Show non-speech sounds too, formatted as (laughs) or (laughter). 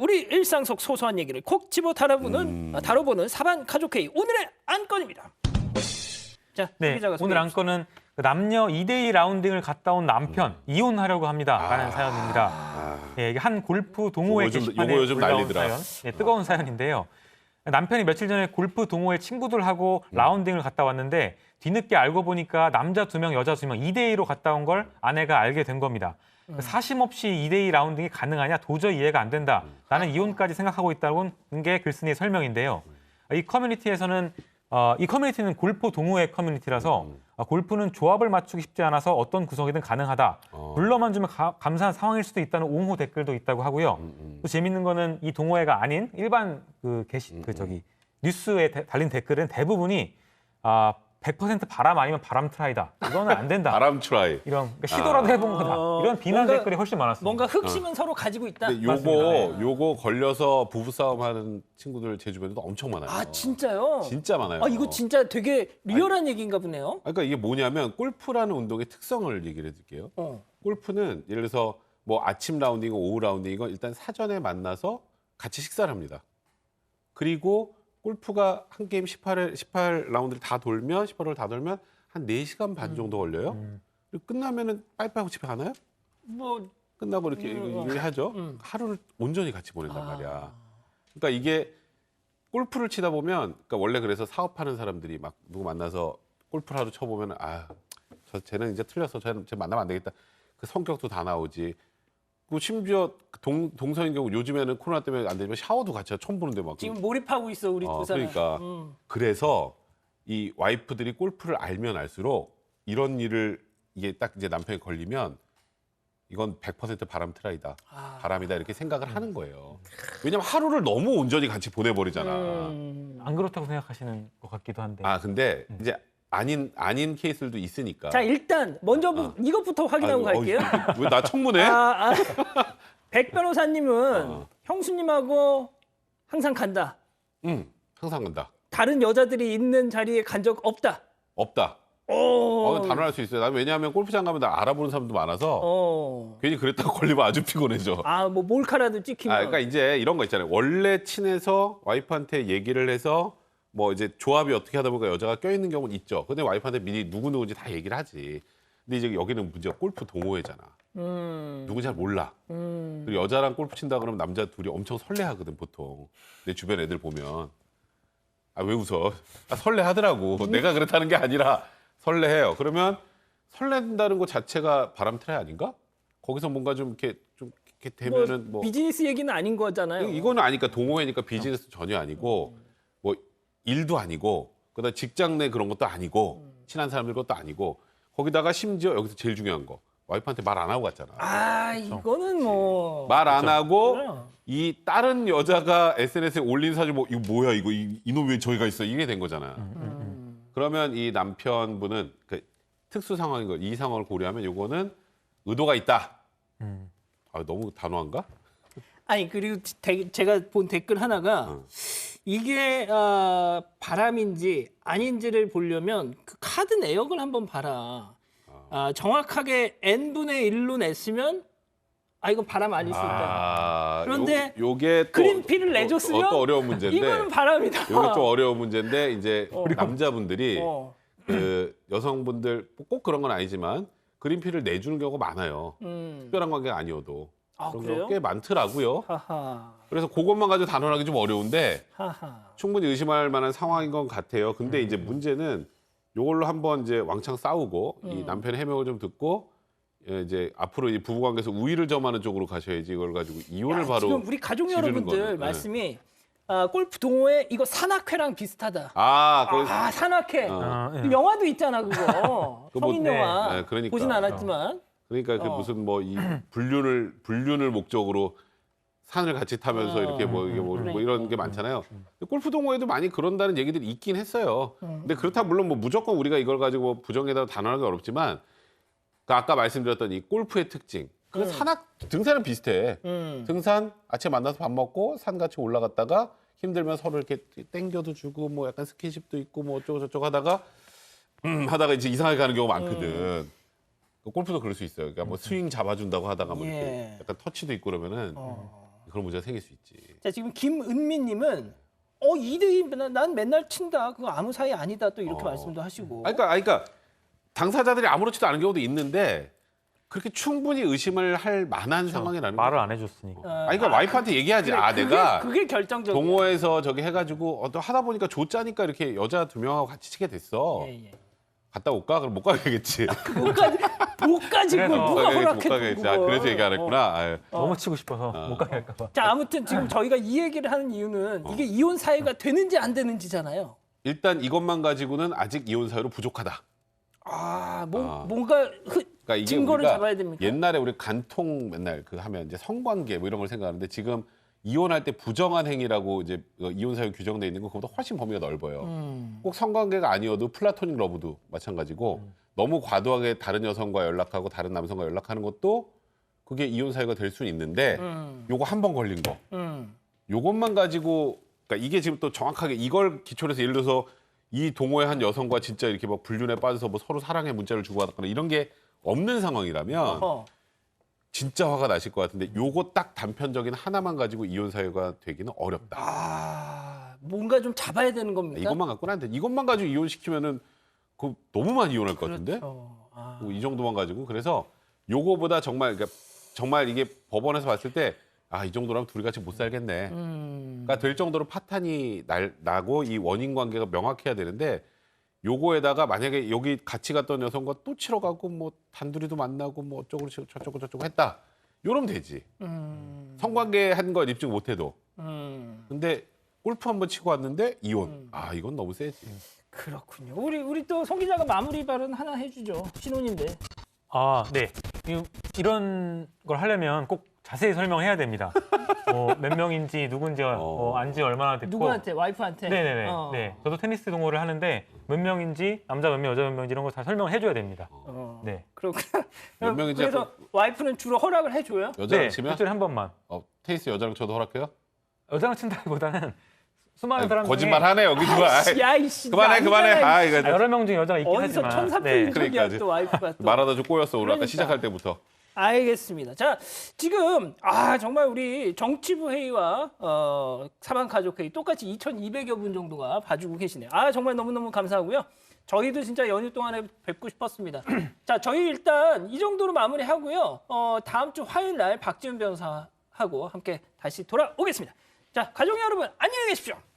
우리 일상 속 소소한 얘기를 콕 집어 다뤄보는 음. 아, 다뤄보는 사반 가족회의 오늘의 안건입니다. 자, 네, 기자가 오늘 안건은 그 남녀 2대2 라운딩을 갔다 온 남편 이혼하려고 합니다라는 아. 사연입니다. 예, 이게 한 골프 동호회 요즘- 게시판에 요거 요즘 올라온 난리더라. 사연, 예, 뜨거운 사연인데요. 남편이 며칠 전에 골프 동호회 친구들하고 음. 라운딩을 갔다 왔는데 뒤늦게 알고 보니까 남자 두 명, 여자 두명 2대2로 갔다 온 걸 아내가 알게 된 겁니다. 음. 사심 없이 2대2 라운딩이 가능하냐 도저히 이해가 안 된다. 음. 나는 이혼까지 생각하고 있다는 게 글쓴이의 설명인데요. 이 커뮤니티에서는 어, 이 커뮤니티는 골프 동호회 커뮤니티라서 음. 어, 골프는 조합을 맞추기 쉽지 않아서 어떤 구석이든 가능하다. 어. 불러만 주면 가- 감사한 상황일 수도 있다는 옹호 댓글도 있다고 하고요. 음, 또 재밌는 거는 이 동호회가 아닌 일반 그 게시 그 저기 뉴스에 대- 달린 댓글은 대부분이 아 100% 바람 아니면 바람 트라이다. 이거는 안 된다. (laughs) 바람 트라이. 이런 그러니까 시도라도 해본 거다. 어, 이런 비난 뭔가- 댓글이 훨씬 많았습니다. 뭔가 흑심은 서로 가지고 있다. 근데 맞습니다. 요거 네. 요거 걸려서 부부 싸움 하는 친구들 제 주변에도 엄청 많아요. 아 진짜요? 진짜 많아요. 아 이거 진짜 되게 리얼한 얘기인가 보네요. 그러니까 이게 뭐냐면 골프라는 운동의 특성을 얘기를 해드릴게요. 어. 골프는 예를 들어서 뭐 아침 라운딩이고 오후 라운딩이건 일단 사전에 만나서 같이 식사를 합니다. 그리고 골프가 한 게임 18회 18라운드를 다 돌면 18홀을 다 돌면 한 4시간 반 정도 걸려요. 음. 그리고 끝나면은 빠이빠이 하고 집에 가나요? 뭐 끝나고 이렇게 음, 얘기 하죠. 음. 하루를 온전히 같이 보낸단 아. 말이야. 그러니까 이게 골프를 치다 보면 그러니까 원래 그래서 사업하는 사람들이 막 누구 만나서 골프를 하루 쳐보면 아 저 쟤는 이제 틀렸어 쟤는 쟤 만나면 안 되겠다 그 성격도 다 나오지 그 심지어 동, 동성인 경우 요즘에는 코로나 때문에 안 되지만 샤워도 같이 처음 보는데 막 지금 몰입하고 있어 우리 어, 두 사람. 그러니까. 음. 그래서 이 와이프들이 골프를 알면 알수록 이런 일을 이게 딱 이제 남편이 걸리면 이건 100% 바람 트라이다. 아. 바람이다 이렇게 생각을 하는 거예요. 왜냐면 하루를 너무 온전히 같이 보내버리잖아. 음. 안 그렇다고 생각하시는 것 같기도 한데. 아 근데 이제 아닌 아닌 케이스들도 있으니까. 자 일단 먼저 부- 어. 이것부터 확인하고 아이고, 갈게요. (laughs) 왜나 청문회? 아, 아. (laughs) 백 변호사님은 어. 형수님하고 항상 간다. 응 항상 간다. 다른 여자들이 있는 자리에 간 적 없다. 없다. 오. 어, 단언할 수 있어요. 난 왜냐하면 골프장 가면 나 알아보는 사람도 많아서 어. 괜히 그랬다고 (laughs) 걸리면 아주 피곤해져. 아, 뭐 몰카라도 찍히면. 아, 그러니까 이제 이런 거 있잖아요. 원래 친해서 와이프한테 얘기를 해서 뭐 이제 조합이 어떻게 하다 보니까 여자가 껴있는 경우는 있죠. 근데 와이프한테 미리 누구 누구인지 다 얘기를 하지. 근데 이제 여기는 문제가 골프 동호회잖아. 음. 누구 잘 몰라. 음. 그리고 여자랑 골프 친다 그러면 남자 둘이 엄청 설레하거든 보통. 내 주변 애들 보면 아 왜 웃어? 아, 설레하더라고. 내가 그렇다는 게 아니라 설레해요. 그러면 설렌다는 것 자체가 바람 트라이 아닌가? 거기서 뭔가 좀 이렇게 좀 이렇게 뭐, 되면은 뭐 비즈니스 얘기는 아닌 거잖아요. 이거는 아니까 동호회니까 비즈니스 전혀 아니고 뭐 일도 아니고 그다음 직장 내 그런 것도 아니고 친한 사람들 것도 아니고 거기다가 심지어 여기서 제일 중요한 거 와이프한테 말 안 하고 갔잖아. 아, 이거는 뭐. 말 안 하고 그렇죠. 이 다른 여자가 SNS에 올린 사진 뭐 이거 뭐야 이거 이, 이놈 왜 저기가 있어 이게 된 거잖아. 음. 그러면 이 남편분은 그 특수 상황인 거 이 상황을 고려하면 요거는 의도가 있다. 음. 아 너무 단호한가? 아니 그리고 대- 제가 본 댓글 하나가 어. 이게 아, 바람인지 아닌지를 보려면 그 카드 내역을 한번 봐라. 아, 정확하게 n 분의 1로 냈으면 아 이건 바람 아닐 수 있다. 아, 그런데 요, 요게 또 그린피를 어, 내줬으면 어, 또 어려운 문제인데 이거는 바람이다. 이게 좀 어려운 문제인데 이제 (laughs) 남자분들이 어. 그 여성분들 꼭 그런 건 아니지만 그린피를 내주는 경우가 많아요. 음. 특별한 관계가 아니어도 아, 그런 그래요? 경우가 꽤 많더라고요. 하하. 그래서 그것만 가지고 단언하기 좀 어려운데 하하. 충분히 의심할 만한 상황인 것 같아요. 근데 이제 문제는 요걸로 한번 이제 왕창 싸우고 이 남편의 해명을 좀 듣고 예, 이제 앞으로 이 부부 관계에서 우위를 점하는 쪽으로 가셔야지 이걸 가지고 이혼을 야, 바로 지금 우리 가족 여러분들 거는, 네. 말씀이 아, 골프 동호회 이거 산악회랑 비슷하다. 아, 거기 아 산악회. 어. 아, 예. 그 영화도 있잖아 그거. (laughs) 성인 네. 영화. 네, 그러니까. 보진 않았지만. 그러니까 그 어. 무슨 뭐 이 불륜을 불륜을 목적으로 산을 같이 타면서 어. 이렇게 뭐, 이게 뭐, 뭐 그러니까. 이런 게 많잖아요. 골프 동호회도 많이 그런다는 얘기들이 있긴 했어요. 음. 근데 그렇다 물론 뭐 무조건 우리가 이걸 가지고 뭐 부정에다 단언하기 어렵지만 그 아까 말씀드렸던 이 골프의 특징. 그 음. 산악 등산은 비슷해. 음. 등산 아침에 만나서 밥 먹고 산 같이 올라갔다가 힘들면 서로 이렇게 땡겨도 주고 뭐 약간 스킨십도 있고 뭐 어쩌고 저쩌고 하다가 음 하다가 이제 이상하게 가는 경우가 많거든. 그 골프도 그럴 수 있어요. 그러니까 뭐 스윙 잡아준다고 하다가 뭐 예. 이렇게 약간 터치도 있고 그러면은 어. 그런 문제가 생길 수 있지. 자 지금 김은미님은 어 2대2 난 맨날 친다 그거 아무 사이 아니다 또 이렇게 어. 말씀도 하시고 아니, 그러니까, 아니, 그러니까 당사자들이 아무렇지도 않은 경우도 있는데 그렇게 충분히 의심을 할 만한 상황이라는 말을. 안 해줬으니까. 어, 아니, 그러니까 와이프한테 얘기하지. 그래, 아, 그게, 내가 그게 결정적이야. 동호회에서 저기 해가지고 어, 또 하다 보니까 줬자니까 이렇게 여자 두 명하고 같이 치게 됐어. 예, 예. 갔다 올까? 그럼 못 가겠지. 못까지 못까지 그걸 그래서- 누가 못. 아, 그래서 얘기 안 했구나. 아유. 너무 치고 싶어서 못 가게 할까봐. 자 아무튼 지금 저희가 이 얘기를 하는 이유는 이게 이혼 사유가 되는지 안 되는지잖아요. 일단 이것만 가지고는 아직 이혼 사유로 부족하다. 아, 뭐, 아. 뭔가 흐, 그러니까 이게 증거를 우리가 잡아야 됩니까? 옛날에 우리 간통 맨날 그 하면 이제 성관계 뭐 이런 걸 생각하는데 지금 이혼할 때 부정한 행위라고 이제 어, 이혼 사유 규정돼 있는 거 그보다 훨씬 범위가 넓어요. 음. 꼭 성관계가 아니어도 플라토닉 러브도 마찬가지고 너무 과도하게 다른 여성과 연락하고 다른 남성과 연락하는 것도 그게 이혼 사유가 될 수는 있는데 음. 요거 한 번 걸린 거 음. 요것만 가지고 그러니까 이게 지금 또 정확하게 이걸 기초로 해서 예를 들어서 이 동호회 한 여성과 진짜 이렇게 막 불륜에 빠져서 뭐 서로 사랑의 문자를 주고받거나 이런 게 없는 상황이라면 어. 진짜 화가 나실 것 같은데 요거 딱 단편적인 하나만 가지고 이혼 사유가 되기는 어렵다. 아, 뭔가 좀 잡아야 되는 겁니까? 이것만 갖고는 안 돼. 이것만 가지고 이혼시키면은 그 너무 많이 이혼할 것 같은데. 그렇죠. 아. 뭐이 정도만 가지고 그래서 요거보다 정말 그러니까 정말 이게 법원에서 봤을 때 아 이 정도라면 둘이 같이 못 살겠네. 음. 가될 정도로 파탄이 날, 나고 이 원인 관계가 명확해야 되는데 요거에다가 만약에 여기 같이 갔던 여성과 또 치러 가고 뭐 단둘이도 만나고 뭐 어쩌고 저쩌고 저쩌고 했다. 요러면 되지. 음. 성관계 한 건 입증 못 해도. 음. 근데 골프 한 번 치고 왔는데 이혼. 음. 아, 이건 너무 세지. 그렇군요. 우리 우리 또 송 기자가 마무리 발언 하나 해 주죠. 신혼인데. 아, 네. 이- 이런 걸 하려면 꼭 자세히 설명해야 됩니다. 어, 몇 명인지 누군지 어, 안지 얼마나 됐고 누구한테? 와이프한테? 네네네. 어. 네. 저도 테니스 동호를 하는데 몇 명인지 남자 몇 명, 여자 몇 명인지 이런 거 다 설명을 해줘야 됩니다. 어. 네. 그렇구나. 몇 명인지 그래서 와이프는 주로 허락을 해줘요. 여자랑 네. 치면 일주일에 한 번만. 어, 테니스 여자랑 쳐도 허락해요? 여자랑 친다기보다는 수많은 사람 거짓말 중에 하네 여기 누가. 아이, 야 이씨. 그만해 그만해. 아 이거 아, 여러 명 중에 여자가 있긴 어디서 하지만 천사표인적이야 그러니까 또 와이프가 또. 말하다 좀 꼬였어 오늘 아까 그러니까. 시작할 때부터. 알겠습니다. 자, 지금 아 정말 우리 정치부 회의와 어, 사방 가족 회의 똑같이 2,200여 분 정도가 봐주고 계시네요. 아 정말 너무 너무 감사하고요. 저희도 진짜 연휴 동안에 뵙고 싶었습니다. (clears throat) 자, 저희 일단 이 정도로 마무리하고요. 어, 다음 주 화요일 날 박지훈 변호사하고 함께 다시 돌아오겠습니다. 자, 가족 여러분 안녕히 계십시오.